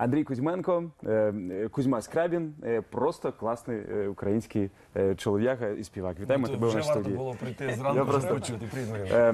Андрій Кузьменко, е, Кузьма Скрябін, е, просто класний е, український чолов'яга і співак. Вітаємо Ну, тебе в вже нашій варто студії. було прийти Я зранку, просто- почути прізвище. Е,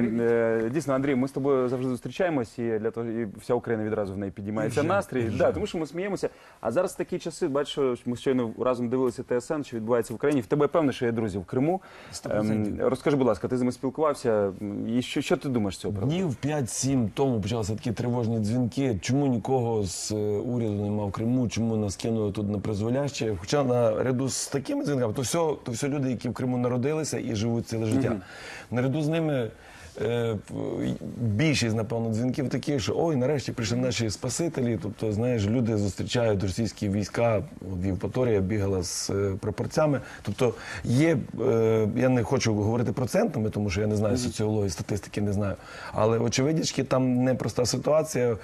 е, Дійсно, Андрій, ми з тобою завжди зустрічаємось, і для того, і вся Україна відразу в неї підіймається вже, настрій. вже. Да, тому що ми сміємося. А зараз такі часи, бачиш, ми щойно разом дивилися ТСН, що відбувається в Україні. В тебе певно, що є друзі в Криму. Сто Ем, процентів. Розкажи, будь ласка, ти з ними спілкувався? І що, що ти думаєш з цього? Днів 5-7 тому почалися такі тривожні дзвінки. Чому нікого з уряду нема в Криму? Чому нас кинули тут на призволяще? Хоча наряду з такими дзвінками, то все, то все люди, які в Криму народилися і живуть ціле життя. Наряду з ними. Е, Більшість, напевно, дзвінків такі, що ой, нарешті прийшли наші спасителі. Тобто, знаєш, люди зустрічають російські війська. От Євпаторія бігала з е, прапорцями. Тобто є, е, я не хочу говорити процентами, тому що я не знаю соціології, статистики не знаю. Але очевидячки, там непроста ситуація,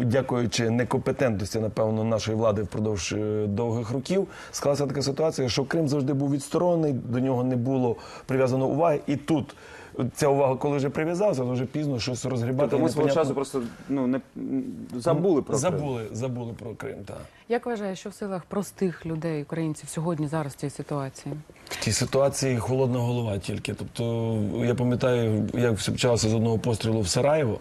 дякуючи некомпетентності, напевно, нашої влади впродовж е, довгих років, склалася така ситуація, що Крим завжди був відсторонений, до нього не було прив'язано уваги, і тут. Ця увага, коли вже прив'язався, то вже пізно щось розгрібати. Тобто ми свого непонятно. часу просто ну, не, забули про Крим. забули, забули про Крим. Так. Як вважаєш, що в силах простих людей, українців сьогодні зараз в цій ситуації? В тій ситуації холодна голова тільки. Тобто, я пам'ятаю, як все почалося з одного пострілу в Сараєво.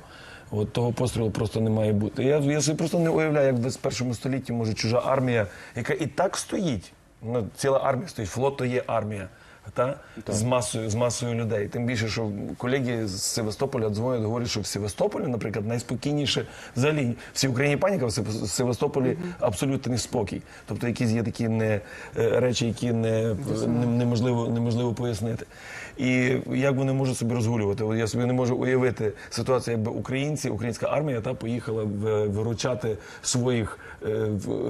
От того пострілу просто не має бути. Я, я собі просто не уявляю, як в 21 столітті може чужа армія, яка і так стоїть. Ну, ціла армія стоїть, флот то є армія. Та? З, масою, з масою людей. Тим більше, що колеги з Севастополя дзвонять, говорять, що в Севастополі, наприклад, найспокійніше взагалі. Всій Україні паніка, в Сев- в Севастополі абсолютний спокій. Тобто якісь є такі не, е, речі, які не, не, неможливо, неможливо пояснити. І як вони можуть собі розгулювати? От Я собі не можу уявити ситуацію, якби українці, українська армія та поїхала виручати своїх е,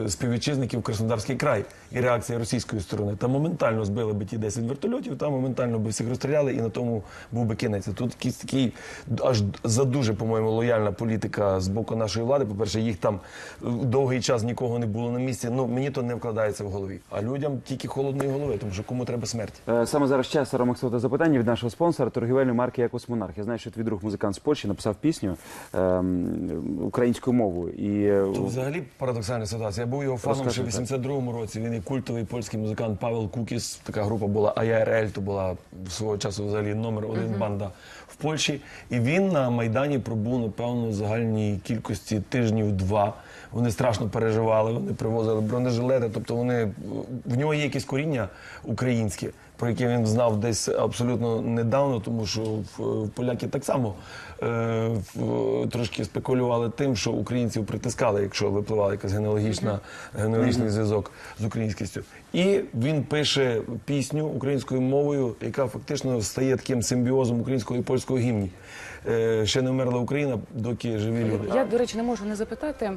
співвітчизників в Краснодарський край. І реакція російської сторони. Та моментально збили би ті 10 вертольотів, там моментально би всіх розстріляли, і на тому був би кінець. Тут якийсь такий аж задуже, по-моєму, лояльна політика з боку нашої влади. По-перше, їх там е, довгий час нікого не було на місці. Ну мені то не вкладається в голові. А людям тільки холодної голови, тому що кому треба смерть. Е, Саме зараз час Ромаксове запитання від нашого спонсора торгівельної марки Якус Монарх. Я знаю, що твій друг музикант з Польщі написав пісню ем, українською мовою. І е, Тут взагалі парадоксальна ситуація. Я був його фаном ще в 82-му році. Він і культовий польський музикант Павел Кукіс. Така група була АЯРЛ, то була свого часу взагалі номер один банда в Польщі. І він на Майдані пробув, напевно, в загальній кількості тижнів два. Вони страшно переживали, вони привозили бронежилети. Тобто вони в нього є якісь коріння українське. Про яке він знав десь абсолютно недавно, тому що в, в поляки так само е, в- трошки спекулювали тим, що українців притискали, якщо випливала якась генеалогічна генеалогічний зв'язок з українськістю. І він пише пісню українською мовою, яка фактично стає таким симбіозом українського і польського гімні. Е, ще не вмерла Україна, доки живі люди. Я, до речі, не можу не запитати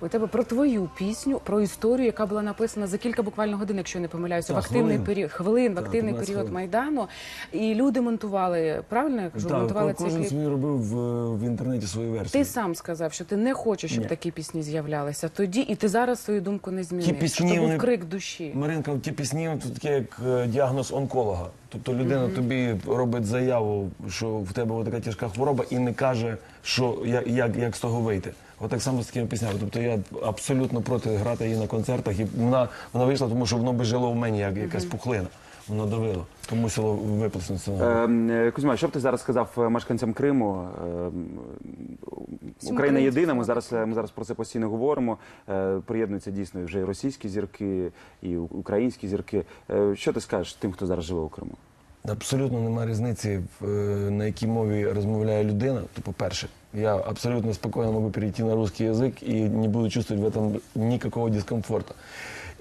у тебе про твою пісню, про історію, яка була написана за кілька буквально годин, якщо я не помиляюся, в активний період хвилин, в Так, активний період майдану. І люди монтували правильно я кажу, Так, монтували цей кожен кліп. свій робив в, в інтернеті свою версію. Ти сам сказав, що ти не хочеш, щоб Ні. такі пісні з'являлися тоді, і ти зараз свою думку не змінив. пісні, що це був крик душі. Маринка, ті пісні це таке як е, діагноз онколога. Тобто людина тобі робить заяву, що в тебе така тяжка хвороба, і не каже, що як, як, як з того вийти. От так само з такими піснями. Тобто я абсолютно проти грати її на концертах, і вона, вона вийшла, тому що воно би жило в мені як якась пухлина. Воно давило. Тому мусило виплеснутися. на Ем, е, Кузьма, що б ти зараз сказав е, мешканцям Криму? Ем, Україна єдина. Ми зараз е, ми зараз про це постійно говоримо. Е, Приєднуються дійсно вже і російські зірки, і українські зірки. Е, Що ти скажеш тим, хто зараз живе у Криму? Абсолютно немає різниці, в, на якій мові розмовляє людина. То, по-перше, я абсолютно спокойно могу перейти на русский язык и не буду чувствовать в этом никакого дискомфорта.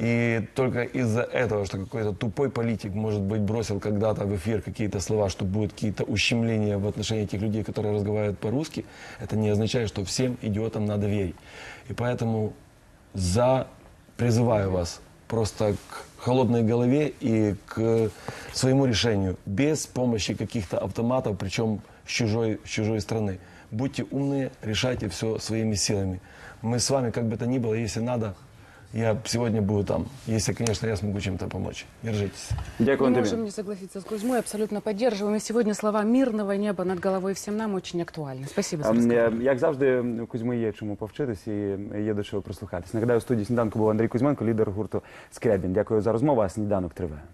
И только из-за этого, что какой-то тупой политик, может быть, бросил когда-то в эфир какие-то слова, что будут какие-то ущемления в отношении тех людей, которые разговаривают по-русски, это не означает, что всем идиотам надо верить. И поэтому за призываю вас просто к холодной голове и к своему решению, без помощи каких-то автоматов, причем с чужой, с чужой страны. Будьте умные, решайте все своими силами. Мы с вами, как бы то ни было, если надо, я сегодня буду там. Если, конечно, я смогу чем-то помочь. Держитесь. Дякую Не тобі. можем не согласиться с Кузьмой, абсолютно поддерживаем. И сегодня слова мирного неба над головой всем нам очень актуальны. Спасибо за е, Як завжди, у Кузьми є чому повчитись і є до чого прислухатись. Нагадаю, у студії сніданку був Андрій Кузьменко, лідер гурту Скрябін. Дякую за розмову, а сніданок триває.